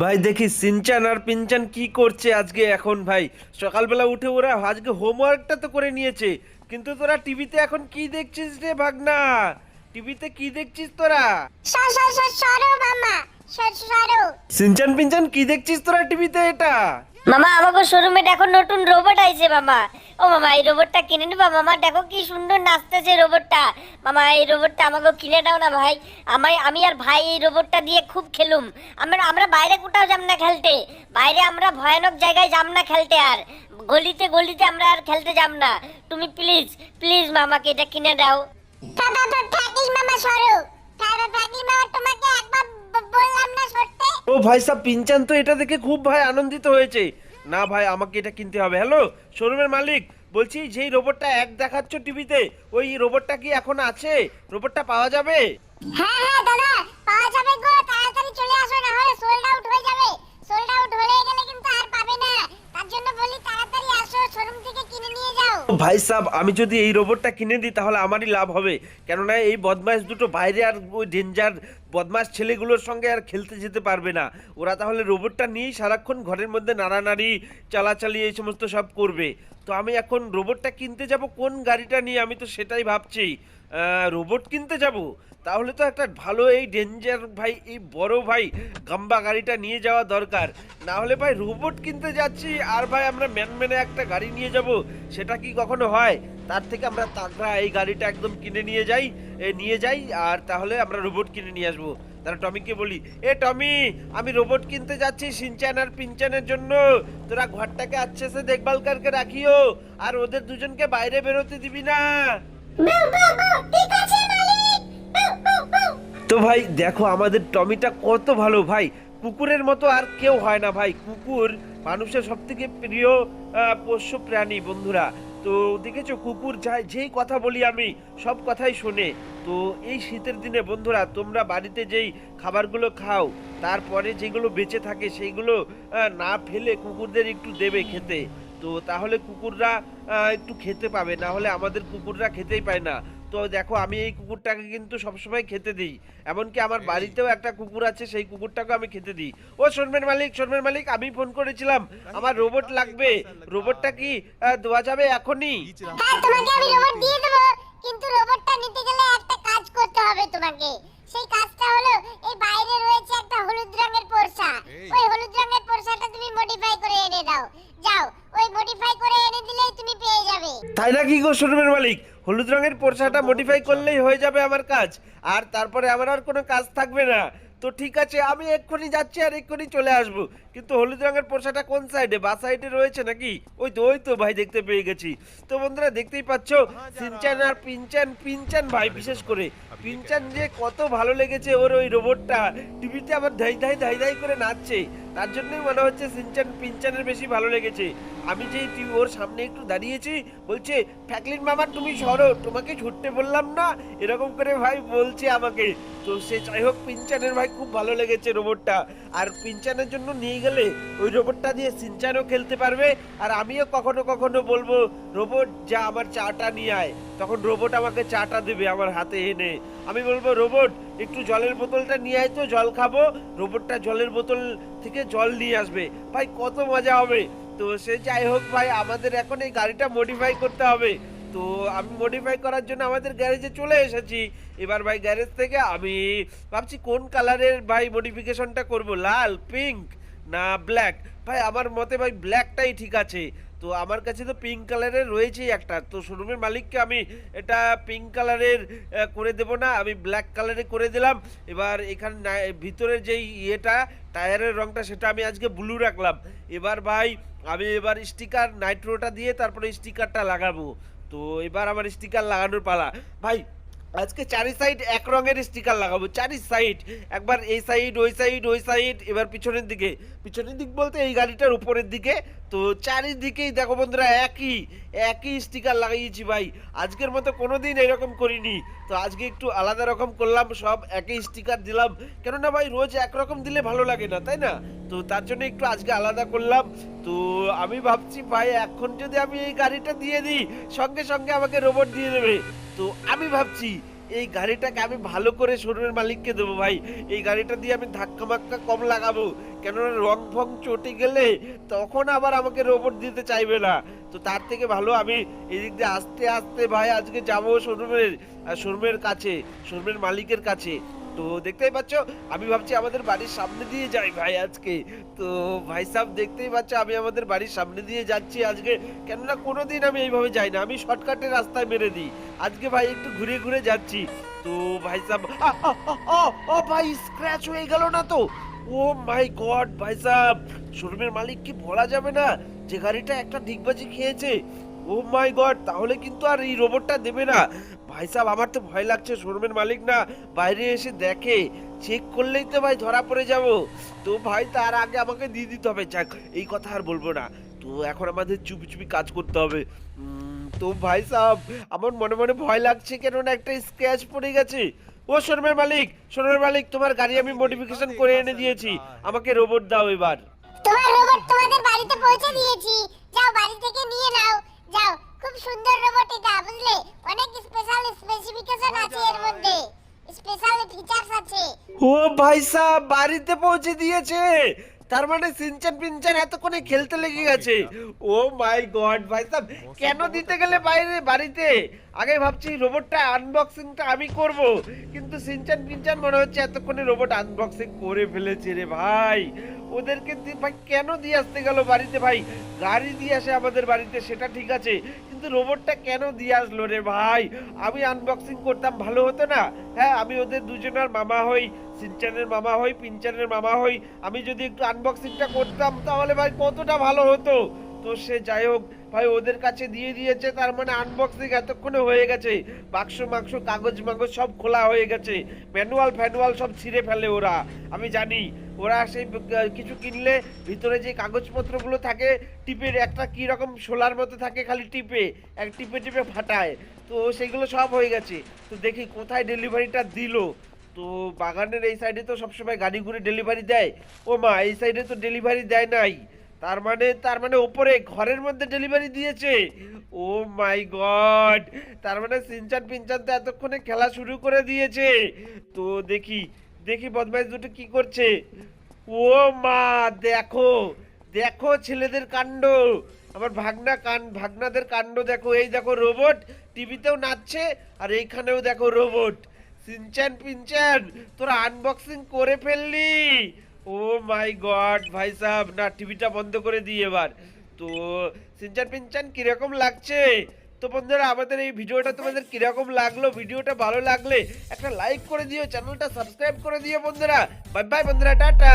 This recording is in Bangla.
ভাই দেখি সিনচান আর পিনচান কি করছে আজকে এখন ভাই সকালবেলা উঠে ওরা আজকে হোমওয়ার্কটা তো করে নিয়েছে কিন্তু তোরা টিভিতে এখন কি দেখছিস রে ভাগনা টিভিতে কি দেখছিস তোরা সর মামা সরো সিনচান পিনচান কি দেখছিস তোরা টিভিতে এটা মামা, আমাকে শোরুমে দেখো, নতুন রোবট আইছে মামা। ও মামা, এই রোবটটা কিনে নিবা মামা, দেখো কি সুন্দর নাচতেছে রোবটটা মামা, এই রোবটটা আমাকে কিনে দাও না ভাই। আমায়, আমি আর ভাই এই রোবটটা দিয়ে খুব খেলুম। আমরা আমরা বাইরে কোথাও যাম না খেলতে। বাইরে আমরা ভয়ানক জায়গায় যাম না খেলতে আর। গলিতে গলিতে আমরা আর খেলতে যাম না। তুমি প্লিজ প্লিজ মামাকে এটা কিনে দাও। মামা, সরো। মামা, তোমাকে একবার বললাম না সরতে ও ভাই সাহেব পিনচান তো এটা দেখে খুব ভাই আনন্দিত হয়েছে। না ভাই, আমাকে এটা কিনতে হবে। হ্যালো শোরুমের মালিক, বলছি যেই রোবটটা এক দেখাচ্ছ টিভিতে ওই রোবটটা কি এখন আছে? রোবটটা পাওয়া যাবে? হ্যাঁ হ্যাঁ দাদা পাওয়া যাবে গো তাড়াতাড়ি চলে আসো না হলে সোল্ড আউট হয়ে যাবে সোল্ড আউট হয়ে গেলে কিন্তু আর পাবে না তার জন্য বলি তাড়াতাড়ি আসো শোরুম থেকে কিনে নিয়ে যাও ও ভাই সাহ আমি যদি এই রোবটটা কিনে দিই তাহলে আমারই লাভ হবে। কেননা এই বদমাস দুটো বাইরে আর ওই ডেঞ্জার বদমাস ছেলেগুলোর সঙ্গে আর খেলতে যেতে পারবে না। ওরা তাহলে রোবটটা নিয়েই সারাক্ষণ ঘরের মধ্যে নাড়ানাড়ি, চালাচালি এই সমস্ত সব করবে। তো আমি এখন রোবটটা কিনতে যাব কোন গাড়িটা নিয়ে আমি তো সেটাই ভাবছি। রোবট কিনতে যাব। তাহলে তো একটা ভালো এই ডেঞ্জার ভাই, এই বড় ভাই গাম্বা গাড়িটা নিয়ে যাওয়া দরকার। না হলে ভাই রোবট কিনতে যাচ্ছি, আর ভাই আমরা ম্যান ম্যানে একটা গাড়ি নিয়ে যাব। সেটা কি কখনো হয়? তার থেকে আমরা তাগড়া এই গাড়িটা একদম কিনে নিয়ে যাই নিয়ে যাই, আর তাহলে আমরা রোবট কিনে নিয়ে আসব। তারা টমিকে বলি, এ, টমি, আমি রোবট কিনতে যাচ্ছি সিনচান আর পিনচানের জন্য। তোরা ঘরটাকে আচ্ছে সে দেখভাল করকে রাখিও, আর ওদের দুজনকে বাইরে বেরোতে দিবি না। তো ভাই, দেখো আমাদের টমিটা কত ভালো। ভাই, কুকুরের মতো আর কেউ হয় না ভাই। কুকুর মানুষের সব থেকে প্রিয় পোষ্য প্রাণী বন্ধুরা। তো দেখেছ, কুকুর যাই যেই কথা বলি আমি, সব কথাই শোনে। তো এই শীতের দিনে বন্ধুরা, তোমরা বাড়িতে যেই খাবারগুলো খাও, তারপরে যেগুলো বেঁচে থাকে, সেইগুলো না ফেলে কুকুরদের একটু দেবে খেতে। তো তাহলে কুকুররা একটু খেতে পাবে না হলে আমাদের কুকুররা খেতেই পায় না। তো দেখো আমি এই কুকুরটাকে কিন্তু সবসময় খেতে দিই। এমনকি আমার বাড়িতেও একটা কুকুর আছে সেই কুকুরটাকে আমি খেতে দিই। ও শর্মের মালিক শর্মের মালিক আমি ফোন করেছিলাম। আমার রোবট লাগবে। রোবটটা কি দেওয়া যাবে এখনই? হ্যাঁ তোমাকে আমি রোবট দিয়ে দেবো। কিন্তু রোবটটা নিতে গেলে একটা কাজ করতে হবে তোমাকে। সেই কাজটা হলো এই বাইরে রয়েছে একটা হলুদ রঙের পোরশা ওই হলুদ রঙের পোরশাটা তুমি মডিফাই করে এনে দাও যাও ওই মডিফাই করে এনে দিলেই তুমি পেয়ে যাবে তাই নাকি গো শোরুমের মালিক? হলুদ রঙের পোর্শাটা মডিফাই করলেই হয়ে যাবে আমার কাজ। আর তারপরে আমার আর কোনো কাজ থাকবে না। তো ঠিক আছে আমি এক্ষুনি যাচ্ছি আর এক্ষুনি চলে আসব। কিন্তু হলুদ রঙের পোর্শাটা কোন সাইডে বা সাইডে রয়েছে নাকি? ওই তো ওই তো ভাই দেখতে পেয়ে গেছি। তো বন্ধুরা দেখতেই পাচ্ছ সিনচান আর পিনচান পিনচান ভাই বিশেষ করে। পিনচান যে কত ভালো লেগেছে ওর ওই রোবটটা টিভিতে আবার ধাই ধাই ধাই ধাই করে নাচছে। তার জন্যই মনে হচ্ছে সিনচান পিনচানের বেশি ভালো লেগেছে। আমি যেই তুই ওর সামনে একটু দাঁড়িয়েছি, বলছে, ফ্যাকলিন মামা, তুমি সরো, তোমাকে ছুটতে বললাম না? এরকম করে ভাই বলছে আমাকে। তো সে যাই হোক, পিনচানের ভাই খুব ভালো লেগেছে রোবটটা। আর পিনচানের জন্য নিয়ে গেলে ওই রোবটটা দিয়ে সিনচানও খেলতে পারবে। আর আমিও কখনো কখনো বলব, রোবট, যা আমার চাটা নিয়ে আয়। তখন রোবট আমাকে চাটা দেবে আমার হাতে এনে। আমি বলব, রোবট একটু জলের বোতলটা নিয়ে আয় তো, জল খাব। রোবটটা জলের বোতল থেকে জল নিয়ে আসবে। ভাই, কত মজা হবে। তো সে যাই হোক ভাই, আমাদের এখন এই গাড়িটা মডিফাই করতে হবে। তো আমি মডিফাই করার জন্য আমাদের গ্যারেজে চলে এসেছি। এবার ভাই গ্যারেজ থেকে আমি ভাবছি কোন কালারের ভাই মডিফিকেশনটা করব, লাল পিঙ্ক না ব্ল্যাক ভাই, আমার মতে ভাই ব্ল্যাকটাই ঠিক আছে। তো আমার কাছে তো পিঙ্ক কালারের রয়েছেই একটা। তো শোরুমের মালিককে আমি এটা পিঙ্ক কালারের করে দেব না, আমি ব্ল্যাক কালারে করে দিলাম। এবার এখানে ভিতরের যেই ইয়েটা টায়ারের রংটা, সেটা আমি আজকে ব্লু রাখলাম। এবার ভাই, আমি এবার স্টিকার নাইট্রোটা দিয়ে তারপরে স্টিকারটা লাগাবো। তো এবার আমার স্টিকার লাগানোর পালা। ভাই, আজকে চারি সাইড এক রঙের স্টিকার লাগাবো, চারি সাইড একবার এই সাইড ওই সাইড ওই সাইড এবার পিছনের দিকে। পিছনের দিক বলতে এই গাড়িটার উপরের দিকে। তো চারিদিকেই দেখো বন্ধুরা, একই একই স্টিকার লাগিয়েছি ভাই। আজকের মতো কোনো দিন এরকম করিনি। তো আজকে একটু আলাদা রকম করলাম, সব একই স্টিকার দিলাম। কেননা ভাই, রোজ একরকম দিলে ভালো লাগে না, তাই না? তো তার জন্য একটু আজকে আলাদা করলাম। তো আমি ভাবছি, ভাই, এখন যদি আমি এই গাড়িটা দিয়ে দিই, সঙ্গে সঙ্গে আমাকে রোবট দিয়ে দেবে। তো আমি ভাবছি, এই গাড়িটাকে আমি ভালো করে শোরুমের মালিককে দেবো ভাই। এই গাড়িটা দিয়ে আমি ধাক্কা মাক্কা কম লাগাবো। কেননা রং ফং চটে গেলে তখন আবার আমাকে রোবট দিতে চাইবে না। তো তার থেকে ভালো আমি এদিক দিয়ে আস্তে আস্তে ভাই আজকে যাব শোরুমের শোরুমের কাছে, শোরুমের মালিকের কাছে। তো দেখতেই পাচ্ছ, আমি ভাবছি আমাদের বাড়ির সামনে দিয়ে যাই ভাই আজকে। তো ভাই সাহেব দেখতেই পাচ্ছ, আমি আমাদের বাড়ির সামনে দিয়ে যাচ্ছি আজকে। কেননা কোনোদিন আমি এইভাবে যাই না, আমি শর্টকাটে রাস্তায় মেরে দিই। আজকে ভাই একটু ঘুরে ঘুরে যাচ্ছি। তো ভাই সাহেব ও ভাই স্ক্র্যাচ হয়ে গেল না তো? ও মাই গড ভাই সাহেব, শোরুমের মালিক কি বলা যাবে না? যে গাড়িটা একটা ডিগবাজি খেয়েছে। ও মাই গড তাহলে কিন্তু আর এই রোবটটা দেবে না। ভাই সাহেব, আমার তো ভয় লাগছে, শোরুমের মালিক না বাইরে এসে দেখে। চেক করলেই তো ভাই ধরা পড়ে যাব। তো ভাই, তার আগে আমাকে দিয়ে দিতে হবে। যাক, এই কথা আর বলব না। তো এখন আমাদের চুপি চুপি কাজ করতে হবে। তো ভাই সাহেব, আমার মনে মনে ভয় লাগছে কেননা একটা স্ক্র্যাচ পড়ে গেছে। ও শোরুমের মালিক শোরুমের মালিক তোমার গাড়ি আমি মডিফিকেশন করে এনে দিয়েছি। আমাকে রোবট দাও এবার। তোমার রোবট তোমাদের বাড়িতে পৌঁছে দিয়েছি। যাও বাড়ি থেকে নিয়ে নাও। যাও খুব সুন্দর রোবট এটা বুঝলে? অনেক স্পেশাল স্পেসিফিকেশন আছে এর মধ্যে। স্পেশাল ফিচারস আছে। ও ভাই সাহেব বাড়িতে পৌঁছে দিয়েছে। তার মানে সিনচান পিনচান এতক্ষণে খেলতে লেগে গেছে। ও মাই গড, ভাই সাহেব কেন দিতে গেলে বাইরে বাড়িতে? আগে ভাবছি রোবটটা আনবক্সিংটা আমি করব, কিন্তু সিনচান পিনচান মনে হচ্ছে এতক্ষণে রোবট আনবক্সিং করে ফেলেছে রে ভাই। ওদেরকে ভাই, কেন দিয়ে আসতে গেল বাড়িতে? ভাই, গাড়ি দিয়ে আসে আমাদের বাড়িতে, সেটা ঠিক আছে। কিন্তু রোবটটা কেন দিয়ে আসলো রে ভাই? আমি আনবক্সিং করতাম, ভালো হতো না। হ্যাঁ আমি ওদের দুজনের মামা হই, সিনচানের মামা হই, পিনচানের মামা হই। আমি যদি একটু আনবক্সিংটা করতাম, তাহলে ভাই কতটা ভালো হতো? তো সে যাই হোক, ভাই, ওদের কাছে দিয়ে দিয়েছে, তার মানে আনবক্সিং এতক্ষণে হয়ে গেছে। বাক্স, মাংস, কাগজ মাগজ সব খোলা হয়ে গেছে। ম্যানুয়াল ফ্যানুয়াল সব ছিঁড়ে ফেলে ওরা। আমি জানি ওরা সেই কিছু কিনলে ভিতরে যে কাগজপত্রগুলো থাকে টিপের একটা কি রকম শোলার মতো থাকে খালি টিপে, এক টিপে টিপে ফাটায়। তো সেগুলো সব হয়ে গেছে। তো দেখি কোথায় ডেলিভারিটা দিলো। তো বাগানের এই সাইডে তো সবসময় গাড়ি ঘুরে ডেলিভারি দেয়। ও মা, এই সাইডে তো ডেলিভারি দেয় নাই। তার মানে তার মানে ওপরে, ঘরের মধ্যে ডেলিভারি দিয়েছে। Oh my God! তার মানে সিনচান পিনচান তো এতক্ষণে খেলা শুরু করে দিয়েছে। তো দেখি দেখি বদমাইশ দুটো কি করছে। ও মা, দেখো দেখো ছেলেদের কাণ্ড। আমার ভাগনা কান, ভাগনাদের কাণ্ড দেখো। এই দেখো রোবট টিভিতেও নাচছে, আর এইখানেও দেখো রোবট সিনচান পিনচান তোরা আনবক্সিং করে ফেললি। ও মাই গড ভাই সাহেব, না টিভিটা বন্ধ করে দিই এবার। তো সিনচান পিনচান কীরকম লাগছে? তো বন্ধুরা, আমাদের এই ভিডিওটা তোমাদের কীরকম লাগল, ভিডিওটা ভালো লাগলে একটা লাইক করে দিও, চ্যানেলটা সাবস্ক্রাইব করে দিও বন্ধুরা। বাই বাই বন্ধুরা, টাটা।